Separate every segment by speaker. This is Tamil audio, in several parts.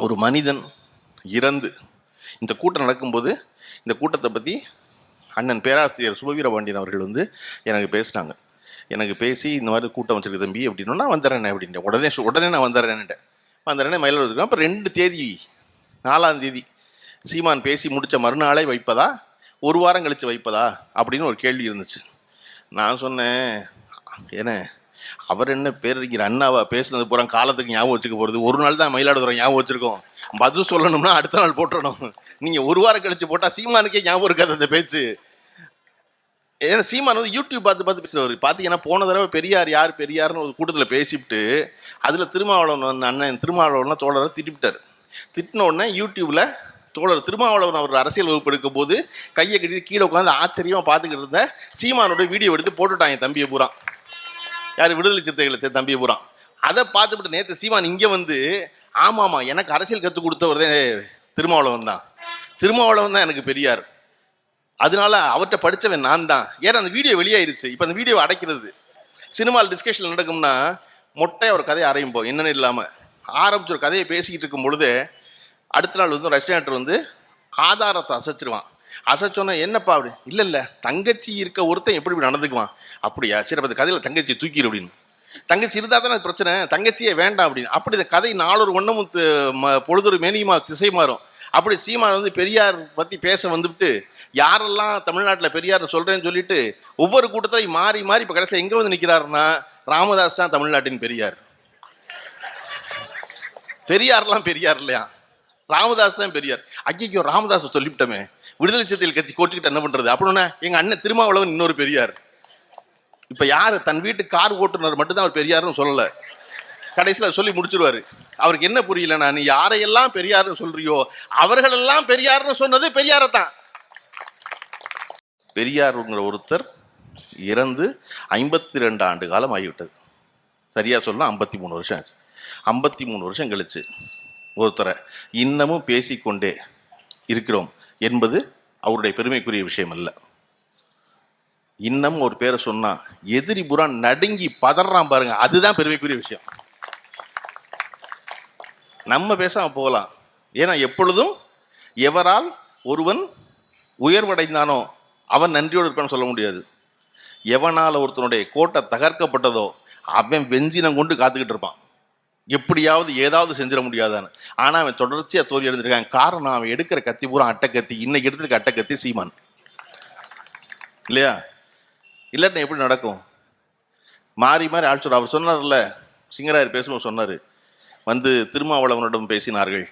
Speaker 1: ஒரு மனிதன் இறந்து இந்த கூட்டம் நடக்கும்போது இந்த கூட்டத்தை பற்றி அண்ணன் பேராசிரியர் சுபவீரபாண்டியன் அவர்கள் வந்து எனக்கு பேசினாங்க. எனக்கு பேசி இந்த மாதிரி கூட்டம் வச்சிருக்கு தம்பி அப்படின்னா நான் வந்துடுறேன் அப்படின்ட்டு உடனே உடனே நான் வந்துடுறேன்ட்டேன் வந்துடுறேன் மயிலாடுதுறை அப்போ ரெண்டு தேதி நாலாம் தேதி சீமான் பேசி முடித்த மறுநாளே வைப்பதா? ஒரு வாரம் கழித்து வைப்பதா? அப்படின்னு ஒரு கேள்வி இருந்துச்சு. நான் சொன்னேன் என்ன அவர் என்ன பேரறிஞர் அண்ணாவா பேசுனது பூரா காலத்துக்கு ஞாபகம் வச்சுக்க போகிறது ஒரு நாள் தான் மயிலாடுதுறை ஞாபகம் வச்சுருக்கோம். பதில் சொல்லணும்னா அடுத்த நாள் போட்டுடணும் நீங்கள் ஒரு வாரம் கழிச்சு போட்டால் சீமானுக்கே ஞாபகம் இருக்காது அந்த பேச்சு. ஏன்னா சீமான் வந்து யூடியூப் பார்த்து பார்த்து பேசுகிறவர் பார்த்தீங்கன்னா போன தடவை பெரியார் யார்? பெரியார்னு ஒரு கூட்டத்தில் பேசிவிட்டு அதில் திருமாவளவன் அண்ணன் திருமாவளவன்லாம் தோழரை திட்டிவிட்டார். திட்டின உடனே யூடியூப்பில் தோழர் திருமாவளவன் அவர் அரசியல் வகுப்பு எடுக்கும் போது கையை கட்டி கீழே உட்காந்து ஆச்சரியமாக பார்த்துக்கிட்டு இருந்த சீமானோட வீடியோ எடுத்து போட்டுட்டாங்க என் தம்பியை பூரா. யார்? விடுதலை சிறுத்தைகளை தம்பி பூரா. அதை பார்த்துட்டு நேற்று சீமான் இங்கே வந்து ஆமாம் ஆமாம் எனக்கு அரசியல் கற்றுக் கொடுத்தவர் தான் திருமாவளவன் தான். திருமாவளவன் தான் எனக்கு பெரியார். அதனால அவர்கிட்ட படிச்சவன் நான் தான். ஏன்னா அந்த வீடியோ வெளியாயிருச்சு. இப்போ அந்த வீடியோ அடைக்கிறது. சினிமாவில் டிஸ்கஷன் நடக்கும்னா மொட்டை ஒரு கதையை ஆரம்பிப்போம் என்னன்னு இல்லாமல் ஆரம்பிச்சு ஒரு கதையை பேசிக்கிட்டு இருக்கும் பொழுது அடுத்த நாள் வந்து ரஷ்யாட்டர் வந்து ஆதாரத்தை அசைச்சிருவான். அசைச்சோன்னா என்னப்பா அப்படி? இல்லை இல்லை. தங்கச்சி இருக்க ஒருத்தன் எப்படி இப்படி நடந்துக்குவான்? அப்படியா? சரி அப்போ கதையில் தங்கச்சி தூக்கிடு அப்படின்னு. தங்கச்சி இருந்தால் தானே பிரச்சனை? தங்கச்சியே வேண்டாம் அப்படின்னு. அப்படி இந்த கதை நாலொரு ஒன்றமும் பொழுதொரு மேனியுமா திசை மாறும். அப்படி சீமான் வந்து பெரியார் பற்றி பேச வந்துவிட்டு யாரெல்லாம் தமிழ்நாட்டில் பெரியார்னு சொல்கிறேன்னு சொல்லிட்டு ஒவ்வொரு கூட்டத்தையும் மாறி மாறி இப்போ கடைசியில் எங்கே வந்து நிற்கிறாருன்னா ராமதாஸ் தான் தமிழ்நாட்டின் பெரியார். பெரியார்லாம் பெரியார் இல்லையா? ராமதாஸ் தான் பெரியார். ஐயோ ராமதாஸ் சொல்லிவிட்டோமே. விடுதலை சிறுத்தைகள் கட்சி கோச்சுக்கிட்டு என்ன பண்ணுறது அப்படின்னா எங்கள் அண்ணன் திருமாவளவன் இன்னொரு பெரியார். இப்போ யார்? தன் வீட்டு கார் ஓட்டுநர் மட்டும்தான் அவர் பெரியார்னு சொல்லலை. கடைசியில் சொல்லி முடிச்சிருவாரு. அவருக்கு என்ன புரியல நீ யாரையெல்லாம் பெரியார்னு சொல்றியோ அவர்களெல்லாம் பெரியார்னு சொன்னது பெரியாரை தான் பெரியாருங்கிற ஒருத்தர் இறந்து ஐம்பத்தி ரெண்டு ஆண்டு காலம் ஆகிவிட்டது. சரியா சொல்லலாம் ஐம்பத்தி மூணு வருஷம் ஆச்சு. ஐம்பத்தி மூணு வருஷம் கழிச்சு. ஒருத்தரை இன்னமும் பேசிக்கொண்டே இருக்கிறோம் என்பது அவருடைய பெருமைக்குரிய விஷயம் அல்ல இன்னமும் ஒரு பேரை சொன்னா எதிரி புறா நடுங்கி பதறான் பாருங்க அதுதான் பெருமைக்குரிய விஷயம். நம்ம பேசாம போகலாம். ஏன்னா எப்பொழுதும் எவரால் ஒருவன் உயர்வடைந்தானோ அவன் நன்றியோடு இருப்பான்னு சொல்ல முடியாது. எவனால் ஒருத்தனுடைய கோட்டை தகர்க்கப்பட்டதோ அவன் வெஞ்சினம் கொண்டு காத்துக்கிட்டு இருப்பான். எப்படியாவது ஏதாவது செஞ்சிட முடியாதான்னு. ஆனால் அவன் தொடர்ச்சியாக தோல்வி அடைஞ்சிருக்கான். காரணம் அவன் எடுக்கிற கத்தி பூரா அட்டைக்கத்தி. இன்னைக்கு எடுத்திருக்க அட்டைக்கத்தி சீமான். இல்லையா? இல்லாட்டினா எப்படி நடக்கும்? மாறி மாறி ஆள் சொல்ற. அவர் சொன்னார்ல சிங்கராயர் பேசும்போது சொன்னார். வந்து திருமாவளவனிடம் பேசினார்கள்.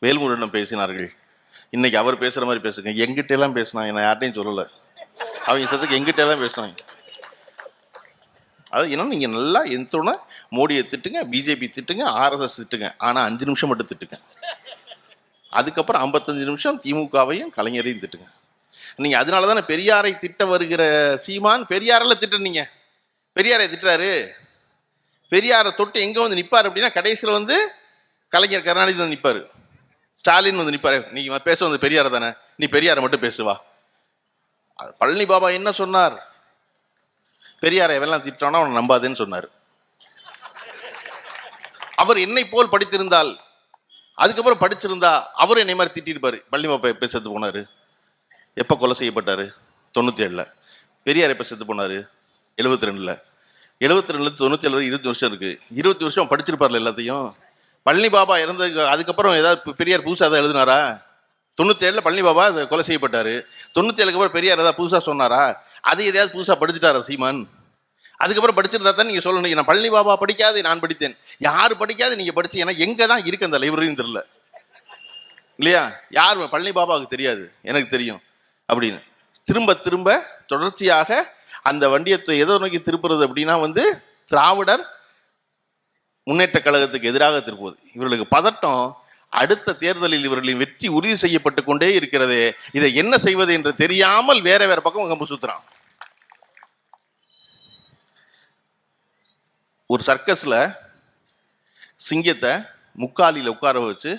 Speaker 1: வேல்முருகனிடம் பேசினார்கள். இன்னைக்கு அவர் பேசுகிற மாதிரி பேசுங்க. எங்கிட்ட எல்லாம் பேசினாங்க நான் யார்ட்டையும் சொல்லலை. அவங்க சத்துக்கு எங்கிட்ட எல்லாம் பேசினாங்க. அது என்ன நீங்கள் நல்லா எந்தோடனே மோடியை திட்டுங்க பிஜேபி திட்டுங்க ஆர்எஸ்எஸ் திட்டுங்க. ஆனால் அஞ்சு நிமிஷம் மட்டும் திட்டுங்க. அதுக்கப்புறம் ஐம்பத்தஞ்சு நிமிஷம் திமுகவையும் கலைஞரையும் திட்டுங்க. நீங்கள் அதனால தானே பெரியாரை திட்ட வருகிற சீமான்? பெரியாரில் திட்டுனீங்க. பெரியாரை திட்டுறாரு. பெரியாரை தொட்டு எங்கே வந்து நிற்பார் அப்படின்னா கடைசியில் வந்து கலைஞர் கருணாநிதி வந்து நிற்பார் ஸ்டாலின் வந்து நிற்பாரு நீ பேச வந்து பெரியார தானே. நீ பெரியாரை மட்டும் பேசுவா பழனி பாபா என்ன சொன்னார்? பெரியாரை எவெல்லாம் திட்டானோ அவனை நம்பாதேன்னு சொன்னார். அவர் என்னை போல் படித்திருந்தால் அதுக்கப்புறம் படிச்சிருந்தா அவர் என்னை மாதிரி திட்டிருப்பாரு. பழனி பாபா எப்போ செத்து போனாரு? எப்போ கொலை செய்யப்பட்டார்? தொண்ணூற்றி ஏழில் பெரியார் எப்போ செத்து போனாரு? எழுபத்தி ரெண்டில் எழுபத்தி ரெண்டுல தொண்ணூற்றி ஏழு இருபத்தி வருஷம் இருக்கு. இருபத்தி வருஷம் படிச்சிருப்பார்ல எல்லாத்தையும். பழனி பாபா இறந்ததுக்கு அதுக்கப்புறம் ஏதாவது பெரியார் புதுசாக தான் எழுதினாரா? தொண்ணூற்றி ஏழில் பழனி பாபா கொலை செய்யப்பட்டாரு. தொண்ணூற்றி ஏழுக்கு அப்புறம் பெரியார் ஏதாவது புதுசாக சொன்னாரா? அது எதையாவது புதுசாக படிச்சுட்டாரா சீமான்? அதுக்கப்புறம் படிச்சிருந்தா தான் நீங்கள் சொல்லணும். நான் பழனி பாபா படிக்காது நான் படித்தேன். யார் படிக்காது நீங்கள் படிச்சு ஏன்னா எங்கே தான் இருக்கு அந்த லைப்ரரின்னு தெரியல. இல்லையா? யார்? பழனி பாபாவுக்கு தெரியாது. எனக்கு தெரியும். அப்படின்னு. திரும்ப திரும்ப தொடர்ச்சியாக அந்த வண்டியத்தை எதை நோக்கி திருப்புறது அப்படின்னா வந்து திராவிடர் முன்னேற்ற கழகத்துக்கு எதிராக திருப்புவது. இவர்களுக்கு பதட்டம் அடுத்த தேர்தலில் இவர்களின் வெற்றி உறுதி செய்யப்பட்டு கொண்டே இருக்கிறது இதை என்ன செய்வது என்று தெரியாமல் வேற வேற பக்கம் கம்பு சுத்துறான். ஒரு சர்க்கஸ்ல சிங்கத்தை முக்காலியில் உட்கார வச்சு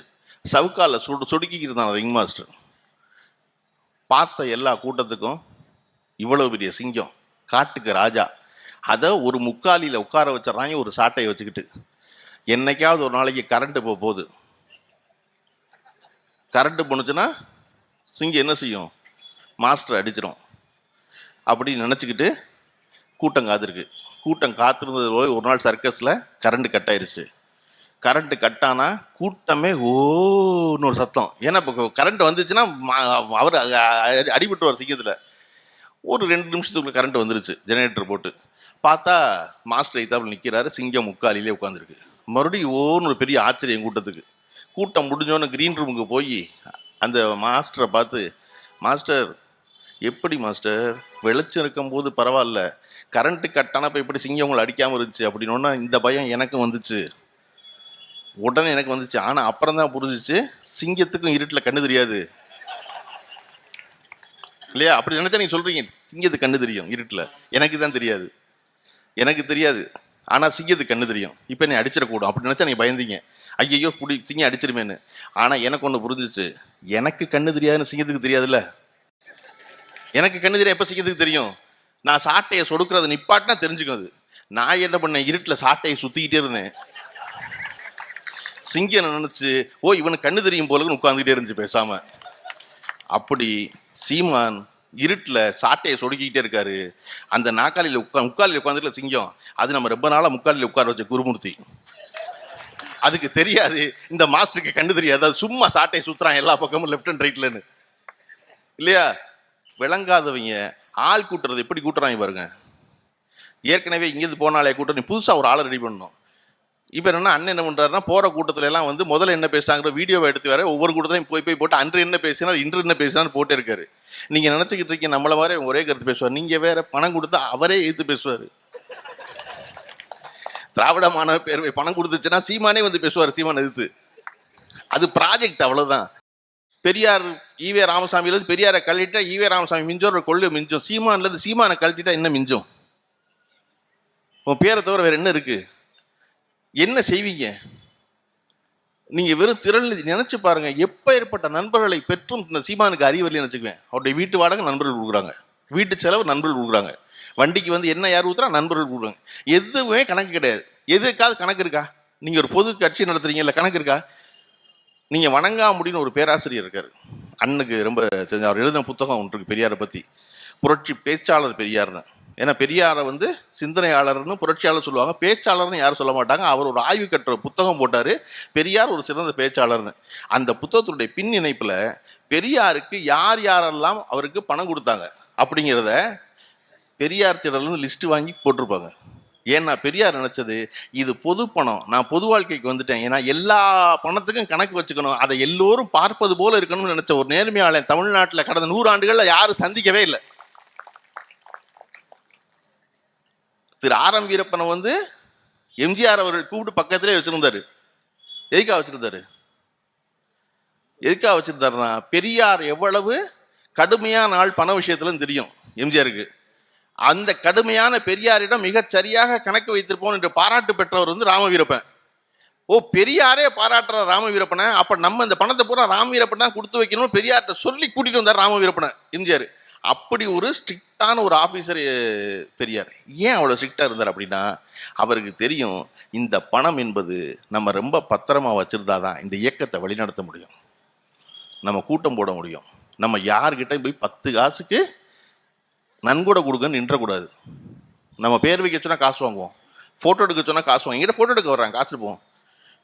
Speaker 1: சவுக்கால சுடு சுடுக்கிக்கிட்டு இருந்தான் ரிங் மாஸ்டர். பார்த்த எல்லா கூட்டத்துக்கும் இவ்வளவு பெரிய சிங்கம் காட்டுக்கு ராஜா அதை ஒரு முக்காலியில் உட்கார வச்சிடறாங்க ஒரு சாட்டையை வச்சுக்கிட்டு. என்னைக்காவது ஒரு நாளைக்கு கரண்ட்டு போக போகுது. கரண்ட்டு போணுச்சுன்னா சிங்கம் என்ன செய்யும்? மாஸ்டர் அடிச்சிடும் அப்படின்னு நினச்சிக்கிட்டு கூட்டம் காத்திருக்கு. கூட்டம் காத்திருந்தது போய் ஒரு நாள் சர்க்கஸில் கரண்ட் கட் ஆயிடுச்சு கரண்ட்டு கட் ஆனால் கூட்டமே ஓன்னு ஒரு சத்தம். ஏன்னா இப்போ கரண்ட் வந்துச்சுன்னா அவர் அடிபட்டுவார் சிங்கத்தில். ஒரு ரெண்டு நிமிஷத்துக்குள்ள கரண்ட் வந்துருச்சு. ஜெனரேட்டர் போட்டு. பார்த்தா மாஸ்டர் ஐத்தாப்பில் நிற்கிறாரு சிங்கம் முக்காலிலே உட்காந்துருக்கு மறுபடியும் ஓன்னு ஒரு பெரிய ஆச்சரியம் கூட்டத்துக்கு. கூட்டம் முடிஞ்சோன்னு க்ரீன் ரூமுக்கு போய் அந்த மாஸ்டரை பார்த்து மாஸ்டர் எப்படி மாஸ்டர் வெளிச்சம் இருக்கும்போது பரவாயில்ல. கரண்ட்டு கட்டானப்போ எப்படி சிங்கம் உங்களை அடிக்காமல் இருந்துச்சு? அப்படின்னோன்னா இந்த பயம் எனக்கும் வந்துச்சு. உடனே எனக்கு வந்துச்சு. ஆனால் அப்புறம் தான் புரிஞ்சிச்சு. சிங்கத்துக்கும் இருட்டில் கண்ணு தெரியாது. இல்லையா? அப்படி நினச்சா நீங்கள் சொல்கிறீங்க சிங்கத்துக்கு கண்ணு தெரியும் இருட்டில். எனக்கு தான் தெரியாது. எனக்கு தெரியாது. ஆனால் சிங்கத்துக்கு கண்ணு தெரியும். இப்போ நீ அடிச்சிடக்கூடும் அப்படி நினச்சா நீங்கள் பயந்தீங்க. ஐயையோ குடி சிங்கம் அடிச்சிருமேன்னு. ஆனால் எனக்கு ஒன்று புரிஞ்சிச்சு எனக்கு கண்ணு தெரியாதுன்னு சிங்கத்துக்கு தெரியாதுல்ல? எனக்கு கண்ணு தெரியாது எப்போ சிங்கத்துக்கு தெரியும்? நான் சாட்டையை சொடுக்கிறத நிப்பாட்டினா தெரிஞ்சுக்கும் அது. நான் என்ன பண்ணேன்? இருட்டில் சாட்டையை சுற்றிக்கிட்டே இருந்தேன். சிங்கம் நினச்சி ஓ இவனுக்கு கண்ணு தெரியும் போலன்னு உட்காந்துக்கிட்டே இருந்துச்சு பேசாம. அப்படி சீமான் இருட்டில் சாட்டையை சொடுக்கிக்கிட்டே இருக்காரு. அந்த நாக்காளியில் உட்கா முக்காலில் உட்காந்துருக்கல சிங்கம் அது நம்ம ரொம்ப நாளாக முக்காலில் உட்கார வச்ச குருமூர்த்தி. அதுக்கு தெரியாது. இந்த மாஸ்டருக்கு கண்டு தெரியாது. அது சும்மா சாட்டை சுத்துறான் எல்லா பக்கமும் லெஃப்ட் அண்ட் ரைட்லன்னு இல்லையா? விளங்காதவங்க ஆள் கூட்டுறது எப்படி கூட்டுறாங்க பாருங்க. ஏற்கனவே இங்கேருந்து போனாலே கூட்டம் நீ புதுசாக ஒரு ஆளை ரெடி பண்ணணும். இப்போ என்னன்னா அண்ணன் என்ன பண்ணுறாருன்னா போகிற கூட்டத்துல எல்லாம் வந்து முதல்ல என்ன பேசுகிறாங்கிற வீடியோவை எடுத்து வேற ஒவ்வொரு கூட்டத்திலையும் போய் போய் போட்டு அன்று என்ன பேசினார் இன்று என்ன பேசினார் போட்டே இருக்காரு. நினச்சிக்கிட்டு இருக்கீங்க நம்மள மாதிரி ஒரே கருத்து பேசுவார். நீங்கள் வேற பணம் கொடுத்தா அவரே எதிர்த்து பேசுவார். திராவிட மாணவ பேரவை பணம் கொடுத்துச்சுன்னா சீமானே வந்து பேசுவார் சீமான் எதிர்த்து. அது ப்ராஜெக்ட் அவ்வளவுதான். பெரியார் ஈவே ராமசாமியில இருந்து பெரியாரை கழட்டிட்டா ஈவே ராமசாமி மிஞ்சோர் கொள்ளு மிஞ்சும். சீமான்ல இருந்து சீமானை கழட்டிட்டா என்ன மிஞ்சும். உன் பேரை தவிர வேற என்ன இருக்கு? என்ன செய்வீங்க? நீங்க வெறும் திரள் நினைச்சு பாருங்க. எப்ப ஏற்பட்ட நண்பர்களை பெற்றும் இந்த சீமானுக்கு அறிவரில் நினைச்சுக்குவேன் அவருடைய வீட்டு வாடகை நண்பர்கள் கொடுக்குறாங்க. வீட்டு செலவு நண்பர்கள் கொடுக்குறாங்க. வண்டிக்கு வந்து என்ன யார் ஊத்துறா? நண்பர்கள் கொடுக்குறாங்க எதுவுமே கணக்கு கிடையாது. எதுக்காவது கணக்கு இருக்கா? நீங்க ஒரு பொது கட்சி நடத்துறீங்க இல்ல கணக்கு இருக்கா? நீங்க வணங்காமுடின்னு ஒரு பேராசிரியர் இருக்காரு. அண்ணனுக்கு ரொம்ப தெரிஞ்ச அவர் எழுதின புத்தகம் ஒன்று இருக்கு பெரியாரை பத்தி. புரட்சி பேச்சாளர் பெரியார்னு. ஏன்னா பெரியாரை வந்து சிந்தனையாளர்னு புரட்சியாளர் சொல்லுவாங்க. பேச்சாளர்னு யாரும் சொல்ல மாட்டாங்க. அவர் ஒரு ஆய்வு கட்டுற புத்தகம் போட்டாரு. பெரியார் ஒரு சிறந்த பேச்சாளர்னு. அந்த புத்தகத்தினுடைய பின் இணைப்புல பெரியாருக்கு யார் யாரெல்லாம் அவருக்கு பணம் கொடுத்தாங்க அப்படிங்கிறத பெரியார் திடலேருந்து லிஸ்ட்டு வாங்கி போட்டிருப்பாங்க. ஏன்னா பெரியார் நினச்சது இது பொது பணம் நான் பொது வாழ்க்கைக்கு வந்துட்டேன். ஏன்னா எல்லா பணத்துக்கும் கணக்கு வச்சுக்கணும். அதை எல்லோரும் பார்ப்பது போல இருக்கணும்னு நினச்ச ஒரு நேர்மையாளன் தமிழ்நாட்டில் கடந்த நூறு ஆண்டுகளில் யாரும் சந்திக்கவே இல்லை. திரு ஆரம் வீரப்பனை வந்து எம்ஜிஆர் அவர்கள் கூப்பிட்டு பக்கத்திலே வச்சிருந்தாரு. எதுக்காக வச்சிருந்தாரு? எதுக்காக வச்சிருந்தாருன்னா பெரியார் எவ்வளவு கடுமையான ஆள் பண விஷயத்துலன்னு தெரியும் எம்ஜிஆருக்கு. அந்த கடுமையான பெரியாரிடம் மிகச் சரியாக கணக்கு வைத்திருப்போம் என்று பாராட்டு பெற்றவர் வந்து ராமவீரப்பன். ஓ பெரியாரே பாராட்டுற ராமவீரப்பனை அப்ப நம்ம இந்த பணத்தை பூரா ராமவீரப்பன் தான் கொடுத்து வைக்கணும் பெரியார்கிட்ட சொல்லி கூட்டிட்டு வந்தார் ராமவீரப்பனை எம்ஜிஆர். அப்படி ஒரு ஸ்ட்ரிக்டான ஒரு ஆஃபீஸர் பெரியார். ஏன் அவ்வளோ ஸ்ட்ரிக்டாக இருந்தார் அப்படின்னா அவருக்கு தெரியும் இந்த பணம் என்பது நம்ம ரொம்ப பத்திரமாக வச்சுருந்தா தான் இந்த இயக்கத்தை வழிநடத்த முடியும். நம்ம கூட்டம் போட முடியும். நம்ம யார்கிட்ட போய் பத்து காசுக்கு நன்கூட கொடுங்கன்னு நின்றக்கூடாது. நம்ம பேர் வைக்க வச்சோன்னா காசு வாங்குவோம். ஃபோட்டோ எடுக்க சொன்னா காசு வாங்க எங்கிட்ட ஃபோட்டோ எடுக்க வர்றாங்க காசு போவோம்.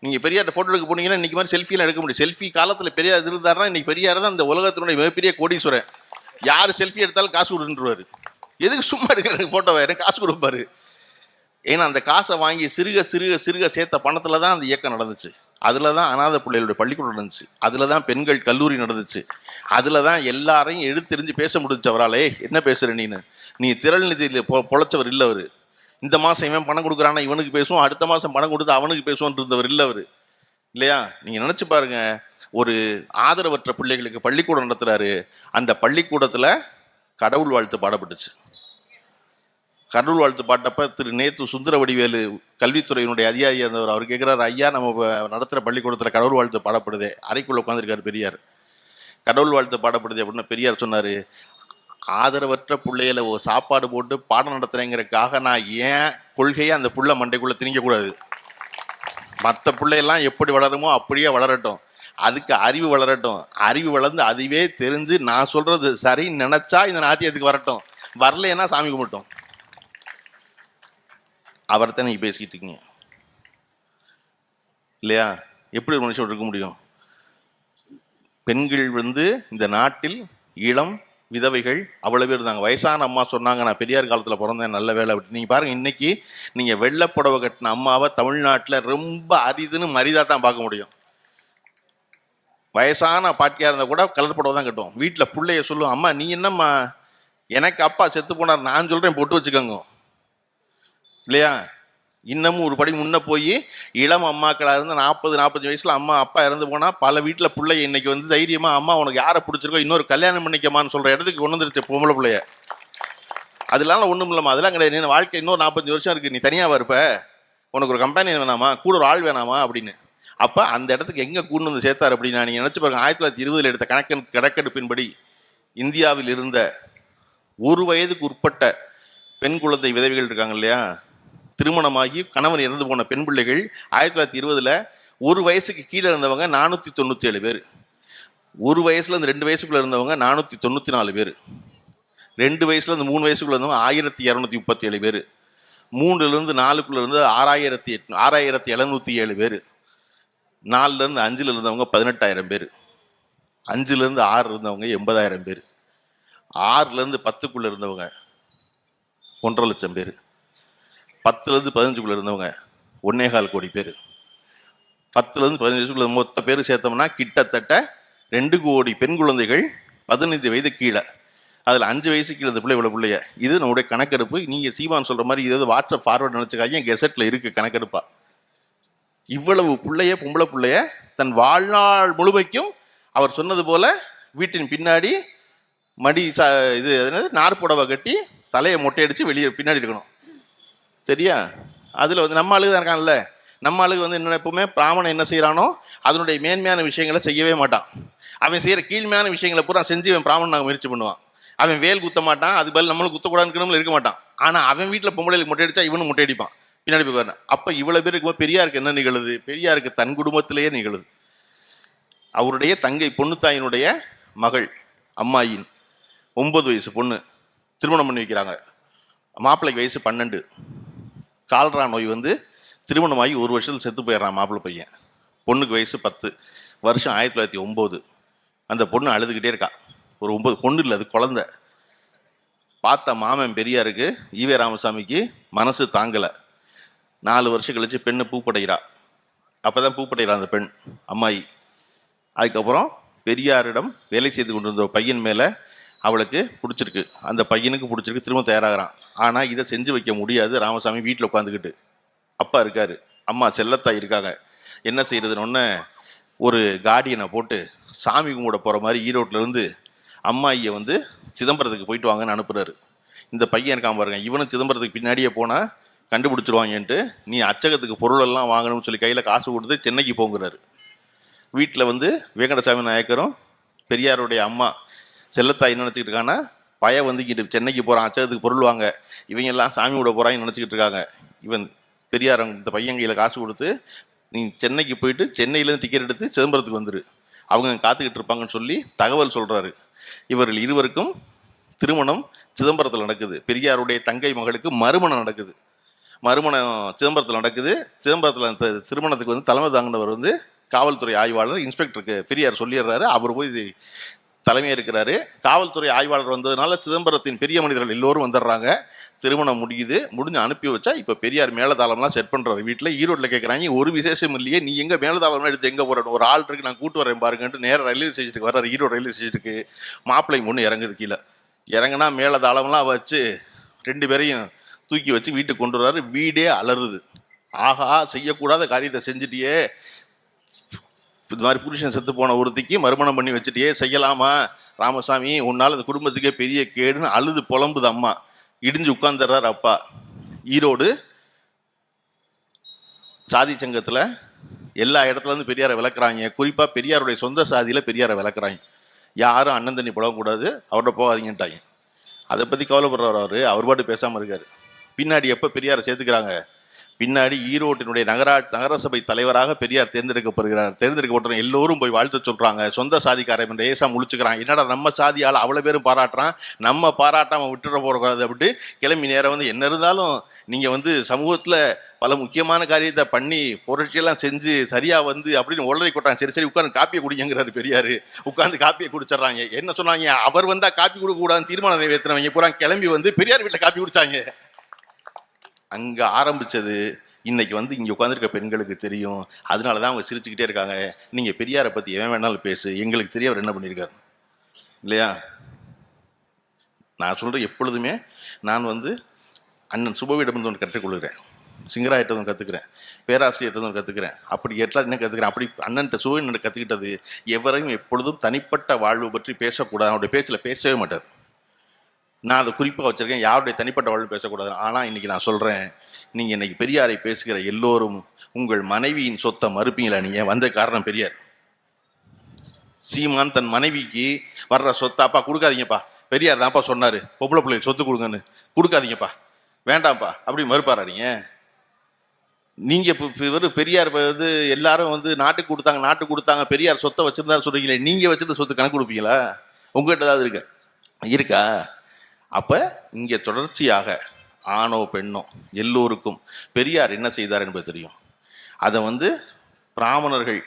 Speaker 1: நீங்கள் பெரியார்ட்ட ஃபோட்டோ எடுக்க போனீங்கன்னா இன்னைக்கு மாதிரி செல்ஃபிலாம் எடுக்க முடியும் செல்ஃபி காலத்தில் பெரியார் இருந்தாருன்னா இன்றைக்கி பெரியார் தான் இந்த உலகத்தினுடைய மிகப்பெரிய கோடீஸ்வரர் யார் செல்ஃபி எடுத்தாலும் காசு கொடுன்றுவாரு. எதுக்கு சும்மா எடுக்கிற ஃபோட்டோவை எனக்கு காசு கொடுப்பாரு. ஏன்னா அந்த காசை வாங்கி சிறுக சிறுக சிறுக சேர்த்த பணத்தில் தான் அந்த இயக்கம் நடந்துச்சு. அதில் தான் அனாதை பிள்ளைகளுடைய பள்ளிக்கூடம் நடந்துச்சு. அதில் தான் பெண்கள் கல்லூரி நடந்துச்சு. அதில் தான் எல்லாரையும் எழுத்தெறிஞ்சு பேச முடிஞ்சு அவராலே என்ன பேசுகிற நீனு? நீ திரள் நிதியில் பொ பொழைச்சவர் இல்லை அவர் இந்த மாதம் இவன் பணம் கொடுக்குறானா இவனுக்கு பேசுவோம். அடுத்த மாதம் பணம் கொடுத்து அவனுக்கு பேசுவோம் இருந்தவர் இல்லை அவர் இல்லையா? நீங்கள் நினச்சி பாருங்க. ஒரு ஆதரவற்ற பிள்ளைகளுக்கு பள்ளிக்கூடம் நடத்துகிறாரு அந்த பள்ளிக்கூடத்தில் கடவுள் வாழ்த்து பாடப்பட்டுச்சு. கடவுள் வாழ்த்து பாட்டப்ப திரு நேத்து சுந்தர வடிவேலு கல்வித்துறையினுடைய அதிகாரி இருந்தவர். அவர் கேட்குறாரு ஐயா நம்ம நடத்துகிற பள்ளிக்கூடத்தில் கடவுள் வாழ்த்து பாடப்படுது. அறைக்குள்ளே உட்காந்துருக்காரு பெரியார். கடவுள் வாழ்த்து பாடப்படுது அப்படின்னு பெரியார் சொன்னார். ஆதரவற்ற பிள்ளையில ஒரு சாப்பாடு போட்டு பாடம் நடத்துகிறேங்கிறதுக்காக நான் ஏன் கொள்கையை அந்த புள்ள மண்டைக்குள்ளே திணிக்கக்கூடாது மற்ற பிள்ளையெல்லாம் எப்படி வளருமோ அப்படியே வளரட்டும். அதுக்கு அறிவு வளரட்டும். அறிவு வளர்ந்து அதுவே தெரிஞ்சு நான் சொல்கிறது சரின்னு நினச்சா இந்த நாத்தியத்துக்கு வரட்டும். வரலைன்னா சாமி கும்பிட்டோம் அவர்தான் நீங்கள் பேசிக்கிட்டு இருக்கீங்க. இல்லையா? எப்படி ஒரு மனுஷன் இருக்க முடியும்? பெண்கள் வந்து இந்த நாட்டில் இளம் விதவைகள் அவ்வளோ பேர் இருந்தாங்க. வயசான அம்மா சொன்னாங்க நான் பெரியார் காலத்தில் பிறந்தேன் நல்ல வேலை அப்படி. நீங்கள் பாருங்கள் இன்றைக்கி நீங்கள் வெள்ளப்புடவை கட்டின அம்மாவை தமிழ்நாட்டில் ரொம்ப அரிதுன்னு மரிதாக தான் பார்க்க முடியும். வயசான பாட்டியாக இருந்தால் கூட கலர் புடவை தான் கட்டுவோம். வீட்டில் பிள்ளைய சொல்லுவோம் அம்மா நீ என்னம்மா? எனக்கு அப்பா செத்து போனார் நான் சொல்கிறேன் பொட்டு வச்சுக்கோங்க. இல்லையா? இன்னமும் ஒரு படி முன்ன போய் இளம் அம்மாக்களாக இருந்து நாற்பது நாற்பது வயசில் அம்மா அப்பா இறந்து போனால் பல வீட்டில் பிள்ளைய இன்னைக்கு வந்து தைரியமாக அம்மா உனக்கு யாரை பிடிச்சிருக்கோ இன்னொரு கல்யாணம் பண்ணிக்கமான்னு சொல்கிற இடத்துக்கு கொண்டு வந்துருச்சு பொம்பளை பிள்ளைய. அதெல்லாம் ஒன்றும் இல்லைம்மா அதெல்லாம் கிடையாது. நீ வாழ்க்கை இன்னொரு நாற்பத்தஞ்சு வருஷம் இருக்குது நீ தனியாக இருப்ப. உனக்கு ஒரு கம்பெனி வேணாமா? கூட ஒரு ஆள் வேணாமா? அப்படின்னு. அப்போ அந்த இடத்துக்கு எங்கே கூண்டு வந்து சேர்த்தார் அப்படின்னா நீங்கள் நினச்சி பாருங்க ஆயிரத்தி தொள்ளாயிரத்தி இருபதில் எடுத்த கணக்கெடு கணக்கெடுப்பின்படி இந்தியாவில் இருந்த ஒரு வயதுக்கு உட்பட்ட பெண் குழந்தை விதவிகள் இருக்காங்க இல்லையா? திருமணமாகி கணவன் இறந்து போன பெண் பிள்ளைகள் ஆயிரத்தி தொள்ளாயிரத்தி இருபதில் ஒரு வயசுக்கு கீழே இருந்தவங்க நானூற்றி தொண்ணூற்றி ஏழு பேர். ஒரு வயசில் இருந்து ரெண்டு வயசுக்குள்ளே இருந்தவங்க நானூற்றி தொண்ணூற்றி நாலு பேர். ரெண்டு வயசுல இருந்து மூணு வயசுக்குள்ள இருந்தவங்க ஆயிரத்தி இரநூத்தி முப்பத்தி ஏழு பேர் மூணுலேருந்து நாலுக்குள்ள இருந்து ஆறாயிரத்தி எட் ஆறாயிரத்தி எழுநூற்றி ஏழு பேர். நாலுலேருந்து அஞ்சில் இருந்தவங்க பதினெட்டாயிரம் பேர். அஞ்சுலேருந்து ஆறு இருந்தவங்க எண்பதாயிரம் பேர். ஆறுலேருந்து பத்துக்குள்ளே இருந்தவங்க ஒன்றரை லட்சம் பேர். பத்துலேருந்து பதினஞ்சுக்குள்ளே இருந்தவங்க ஒன்னே கால் கோடி பேர். பத்துலேருந்து பதினஞ்சுக்குள்ள மொத்த பேர் சேர்த்தோம்னா கிட்டத்தட்ட ரெண்டு கோடி பெண் குழந்தைகள் பதினைந்து வயது கீழே. அதில் அஞ்சு வயசு கீழே இந்த பிள்ளை இவ்வளோ பிள்ளைய. இது நம்முடைய கணக்கெடுப்பு. நீங்கள் சீமான் சொல்கிற மாதிரி இது வாட்ஸ்அப் ஃபார்வர்ட் நினச்சிக்காங்க என் கெசட்டில் இருக்குது கணக்கெடுப்பா. இவ்வளவு பிள்ளைய பொம்பளை பிள்ளைய தன் வாழ்நாள் முழுமைக்கும் அவர் சொன்னது போல வீட்டின் பின்னாடி மடி சா இது என்னது? புடவை கட்டி தலையை மொட்டையடித்து வெளியே பின்னாடி இருக்கணும். சரியா? அதில் வந்து நம்ம ஆளுக்கு தான் இருக்கான்ல நம்ம ஆளுக்கு வந்து என்ன எப்பவுமே பிராமணன் என்ன செய்கிறானோ அதனுடைய மேன்மையான விஷயங்களை செய்யவே மாட்டான். அவன் செய்கிற கீழ்மையான விஷயங்களை பூரா செஞ்சு அவன் பிராமணன் நாங்கள் முயற்சி பண்ணுவான். அவன் வேல் குத்த மாட்டான் அது பதில் நம்மளும் குத்தக்கூடாதுன்னு இருக்க மாட்டான். ஆனால் அவன் வீட்டில் பொம்பளைகளுக்கு மொட்டை அடிச்சா இவனும் மொட்டை அடிப்பான் பின்னாடி போய் பாருங்க. அப்போ இவ்வளோ பேர் இருக்கும்போது பெரியாருக்கு என்ன நிகழுது? பெரியாருக்கு தன் குடும்பத்திலேயே நிகழுது. அவருடைய தங்கை பொண்ணுத்தாயினுடைய மகள் அம்மாயின் ஒன்பது வயசு பொண்ணு திருமணம் பண்ணி வைக்கிறாங்க. மாப்பிள்ளைக்கு வயசு பன்னெண்டு. கால்ரா நோய் வந்து திருமணமாகி ஒரு வருஷத்தில் செத்து போயிடுறான் மாப்பிள்ளை பையன். பொண்ணுக்கு வயசு பத்து வருஷம் ஆயிரத்தி தொள்ளாயிரத்தி ஒம்பது. அந்த பொண்ணு அழுதுகிட்டே இருக்கா. ஒரு ஒம்பது பொண்ணு இல்லை அது குழந்த. பார்த்த மாமன் பெரியாருக்கு ஈவே ராமசாமிக்கு மனசு தாங்கலை. நாலு வருஷம் கழிச்சு பெண்ணு பூப்படைகிறா. அப்பதான் பூப்படைகிறா அந்த பெண் அம்மாயி. அதுக்கப்புறம் பெரியாரிடம் வேலை செய்து கொண்டிருந்த பையன் மேலே அவளுக்கு பிடிச்சிருக்கு. அந்த பையனுக்கு பிடிச்சிருக்கு. திரும்ப தயாராகிறான். ஆனால் இதை செஞ்சு வைக்க முடியாது. ராமசாமி வீட்டில் உட்காந்துக்கிட்டு. அப்பா இருக்காரு. அம்மா செல்லத்தாய் இருக்காங்க. என்ன செய்யறதுன்னு ஒன்று ஒரு கார்டியனை போட்டு சாமி கும்பிட போகிற மாதிரி ஈரோட்டிலேருந்து இருந்து அம்மாயியை வந்து சிதம்பரத்துக்கு போயிட்டு வாங்கன்னு அனுப்புகிறாரு இந்த பையன் இருக்கான் பாருங்க. இவனும் சிதம்பரத்துக்கு பின்னாடியே போனால் கண்டுபிடிச்சிருவாங்கன்ட்டு நீ அச்சகத்துக்கு பொருளெல்லாம் வாங்கணும்னு சொல்லி கையில் காசு கொடுத்து சென்னைக்கு போங்கிறாரு. வீட்டில் வந்து வேங்கடசாமி நாயக்கரும் பெரியாருடைய அம்மா செல்லத்தாய் என்ன நினச்சிக்கிட்டு இருக்காங்கன்னா பய வந்து சென்னைக்கு போகிறான் அச்சதுக்கு பொருள் வாங்க இவங்க எல்லாம் சாமி விட போகிறாங்கன்னு நினச்சிக்கிட்டு இருக்காங்க. இவன் பெரியார் இந்த பையன் கையில் காசு கொடுத்து நீ சென்னைக்கு போயிட்டு சென்னையிலேருந்து டிக்கெட் எடுத்து சிதம்பரத்துக்கு வந்துரு. அவங்க காத்துக்கிட்டு இருப்பாங்கன்னு சொல்லி தகவல் சொல்கிறாரு இவர்கள் இருவருக்கும் திருமணம் சிதம்பரத்தில் நடக்குது. பெரியாருடைய தங்கை மகளுக்கு மறுமணம் நடக்குது. மறுமணம் சிதம்பரத்தில் நடக்குது. சிதம்பரத்தில் அந்த திருமணத்துக்கு வந்து தலைமை தாங்கினவர் வந்து காவல்துறை ஆய்வாளர் இன்ஸ்பெக்டருக்கு பெரியார் சொல்லிடுறாரு. அவர் போய் இது தலைமையாக இருக்கிறாரு. காவல்துறை ஆய்வாளர் வந்ததுனால சிதம்பரத்தின் பெரிய மனிதர்கள் எல்லோரும் வந்துடுறாங்க. திருமணம் முடியுது. முடிஞ்சு அனுப்பி வச்சா இப்போ பெரியார் மேலதாளம்லாம் செட் பண்ணுறாரு வீட்டில் ஈரோட்டில் கேட்குறாங்க ஒரு விசேஷம் இல்லையே. நீ எங்கே மேலதாளம்லாம் எடுத்து எங்கே போகிறோம் ஒரு ஆள் இருக்கு நான் கூட்டு வரேன் பாருங்கன்ட்டு நேராக ரயில்வே ஸ்டேஷனுக்கு வர்றாரு. ஈரோடு ரயில்வே ஸ்டேஷனுக்கு. மாப்பிள்ளை ஒன்று இறங்குது கீழே. இறங்குனா மேலதாளம்லாம் வச்சு ரெண்டு பேரையும் தூக்கி வச்சு வீட்டுக்கு கொண்டு வர்றாரு. வீடே அலறுது. ஆகா செய்யக்கூடாத காரியத்தை செஞ்சுட்டியே. இது மாதிரி புருஷன் செத்து போன ஒருத்திக்கு மறுமணம் பண்ணி வச்சுட்டே செய்யலாமா? ராமசாமி உன்னால் அந்த குடும்பத்துக்கே பெரிய கேடுன்னு அழுது புலம்புது அம்மா. இடிஞ்சு உட்காந்துடுறாரு அப்பா. ஈரோடு சாதி சங்கத்தில் எல்லா இடத்துலேருந்து பெரியாரை விளக்குறாங்க. குறிப்பாக பெரியாருடைய சொந்த சாதியில் பெரியாரை விளக்குறாங்க. யாரும் அண்ணன் தண்ணி புலவக்கூடாது அவர்கிட்ட போகாதீங்கன்ட்டாங்க. அதை பற்றி கவலைப்படுறவர் அவர். அவர் பாட்டு பேசாமல் இருக்கார். பின்னாடி எப்போ பெரியாரை சேர்த்துக்கிறாங்க? பின்னாடி ஈரோட்டினுடைய நகரா நகரசபை தலைவராக பெரியார் தேர்ந்தெடுக்கப்படுகிறார். தேர்ந்தெடுக்கப்பட்ட எல்லோரும் போய் வாழ்த்து சொல்கிறாங்க சொந்த சாதிக்காரன் ஏசா முழிச்சுக்கிறான். என்னடா நம்ம சாதியால் அவ்வளோ பேரும் பாராட்டுறான்? நம்ம பாராட்டாமல் விட்டுற போகிறது அப்படின்ட்டு கிளம்பி நேரம் வந்து என்ன இருந்தாலும் நீங்கள் வந்து சமூகத்தில் பல முக்கியமான காரியத்தை பண்ணி புரட்சியெல்லாம் செஞ்சு சரியாக வந்து அப்படின்னு உளறி கொட்டாங்க சரி சரி உட்காந்து காப்பியை குடிங்கிறாரு பெரியார். உட்காந்து காப்பியை குடிச்சிடுறாங்க. என்ன சொன்னாங்க? அவர் வந்தால் காப்பி கொடுக்க கூடாதுன்னு தீர்மானம் நிறைவேற்றினவங்க. பூரா கிளம்பி வந்து பெரியார் வீட்டில் காப்பி குடிச்சாங்க. அங்கே ஆரம்பிச்சது இன்னைக்கு வந்து இங்கே உட்காந்துருக்க பெண்களுக்கு தெரியும். அதனால தான் அவங்க சிரிச்சுக்கிட்டே இருக்காங்க. நீங்கள் பெரியாரை பற்றி எவன் வேணாலும் பேசு. எங்களுக்கு தெரிய அவர் என்ன பண்ணியிருக்காரு இல்லையா? நான் சொல்கிறேன் எப்பொழுதுமே நான் வந்து அண்ணன் சுபவியிடம் ஒன்று கற்றுக்கொள்கிறேன் சிங்கராயிட்ட ஒன்று கற்றுக்கிறேன் பேராசிரியர்கிட்ட ஒன்று கற்றுக்கிறேன் அப்படி எல்லாம் என்ன கற்றுக்கிறேன் அப்படி அண்ணன்ட்ட சுபவின் கற்றுக்கிட்டது எவரையும் எப்பொழுதும் தனிப்பட்ட வாழ்வு பற்றி பேசக்கூடாது. அவருடைய பேச்சில் பேசவே மாட்டார். நான் அதை குறிப்பாக வச்சுருக்கேன். யாருடைய தனிப்பட்ட வாழ்வு பேசக்கூடாது ஆனால் இன்னைக்கு நான் சொல்கிறேன் நீங்கள் இன்றைக்கி பெரியாரை பேசுகிற எல்லோரும் உங்கள் மனைவியின் சொத்தை மறுப்பீங்களா? நீங்கள் வந்த காரணம் பெரியார். சீமான் தன் மனைவிக்கு வர்ற சொத்தை அப்பா கொடுக்காதீங்கப்பா. பெரியார் தான்ப்பா சொன்னார். பொம்பளை பிள்ளைக்கு சொத்து கொடுங்கன்னு. கொடுக்காதீங்கப்பா. வேண்டாம்ப்பா. அப்படி மறுப்பாரா நீங்க? நீங்கள் இப்போ இவர் பெரியார் வந்து எல்லாரும் வந்து நாட்டுக்கு கொடுத்தாங்க நாட்டுக்கு கொடுத்தாங்க பெரியார் சொத்தை வச்சுருந்தாரு சொல்கிறீங்களே நீங்கள் வச்சிருந்த சொத்து கணக்கு கொடுப்பீங்களா? உங்கள்கிட்ட ஏதாவது இருக்கா? இருக்கா. அப்போ இங்கே தொடர்ச்சியாக ஆணோ பெண்ணோ எல்லோருக்கும் பெரியார் என்ன செய்தார் என்பது தெரியும். அதை வந்து பிராமணர்கள்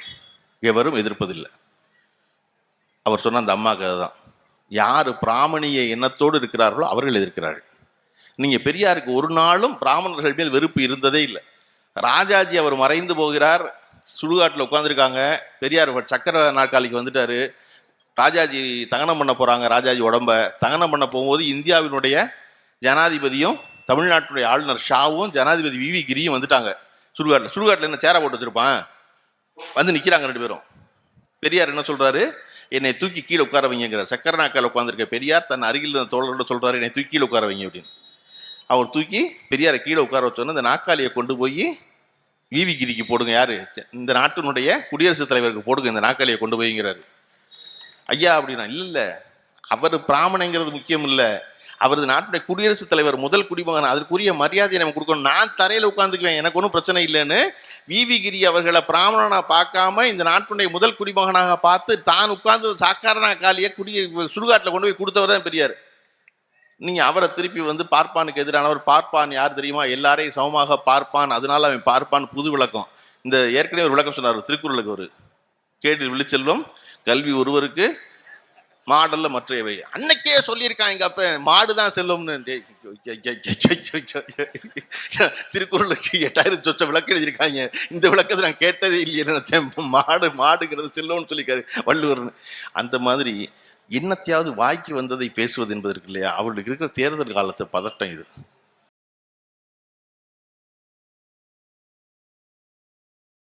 Speaker 1: எவரும் எதிர்ப்பதில்லை. அவர் சொன்ன அந்த அம்மா கதை தான். யார் பிராமணிய எண்ணத்தோடு இருக்கிறார்களோ அவர்கள் எதிர்க்கிறார்கள். நீங்கள் பெரியாருக்கு ஒரு நாளும் பிராமணர்கள் மேல் வெறுப்பு இருந்ததே இல்லை. ராஜாஜி அவர் மறைந்து போகிறார். சுடுகாட்டில் உட்காந்துருக்காங்க பெரியார் சக்கர நாற்காலிக்கு வந்துட்டார். ராஜாஜி தகனம் பண்ண போகிறாங்க ராஜாஜி உடம்ப. தகனம் பண்ண போகும்போது இந்தியாவினுடைய ஜனாதிபதியும் தமிழ்நாட்டுடைய ஆளுநர் ஷாவும் ஜனாதிபதி விவி கிரியும் வந்துட்டாங்க. சுடுகாட்டில். சுடுகாட்டில் என்ன சேரை போட்டு வச்சுருப்பான்? வந்து நிற்கிறாங்க ரெண்டு பேரும். பெரியார் என்ன சொல்கிறாரு என்னை தூக்கி கீழே உட்கார வைங்கிறார் சக்கர நாக்கால் உட்காந்துருக்க பெரியார் தன் அருகில் இருந்த தோழர்களோட சொல்கிறார் என்னை தூக்கி கீழே உட்கார வைங்க அப்படின்னு. அவர் தூக்கி பெரியாரை கீழே உட்கார வச்சோன்னு இந்த நாக்காளியை கொண்டு போய் விவி கிரிக்கு போடுங்க யார்? இந்த நாட்டினுடைய குடியரசுத் தலைவருக்கு போடுங்க இந்த நாக்காளியை கொண்டு போய்ங்கிறாரு. ஐயா அப்படின்னா இல்லை இல்லை அவர் பிராமணங்கிறது முக்கியம் இல்லை அவரது நாட்டுடைய குடியரசுத் தலைவர் முதல் குடிமகன் அதற்குரிய மரியாதையை நம்ம கொடுக்கணும். நான் தரையில் உட்காந்துக்குவேன் எனக்கு ஒன்றும் பிரச்சனை இல்லைன்னு விவி கிரி அவர்களை பிராமணனா பார்க்காம இந்த நாட்டுடைய முதல் குடிமகனாக பார்த்து தான் உட்கார்ந்தது சாக்காரனா காலியை குடிய சுடுகாட்டில் கொண்டு போய் கொடுத்தவர் தான் பெரியார். நீங்கள் அவரை திருப்பி வந்து பார்ப்பானுக்கு எதிரானவர். பார்ப்பான் யார் தெரியுமா? எல்லாரையும் சமமாக பார்ப்பான். அதனால அவன் பார்ப்பான் புது விளக்கம். இந்த ஏற்கனவே ஒரு விளக்கம் சொன்னார் திருக்குறளுக்கு ஒரு கேட்டு விழிச்செல்வம் கல்வி ஒருவருக்கு மாடல்ல மற்றையவை அன்னைக்கே சொல்லியிருக்கான் எங்க அப்ப மாடுதான் செல்லும்னு. திருக்குறளுக்கு எட்டாயிரம் சொச்ச விளக்கு எழுதியிருக்காங்க. இந்த விளக்கத்தை நான் கேட்டதே இல்லையே நினைச்சேன். மாடு மாடுங்கிறது செல்லும்னு சொல்லிக்காரு வள்ளுவர்னு. அந்த மாதிரி என்னத்தையாவது வாய்க்கு வந்ததை பேசுவது என்பதற்கு இல்லையா? அவர்களுக்கு இருக்கிற தேர்தல் காலத்து பதட்டம் இது.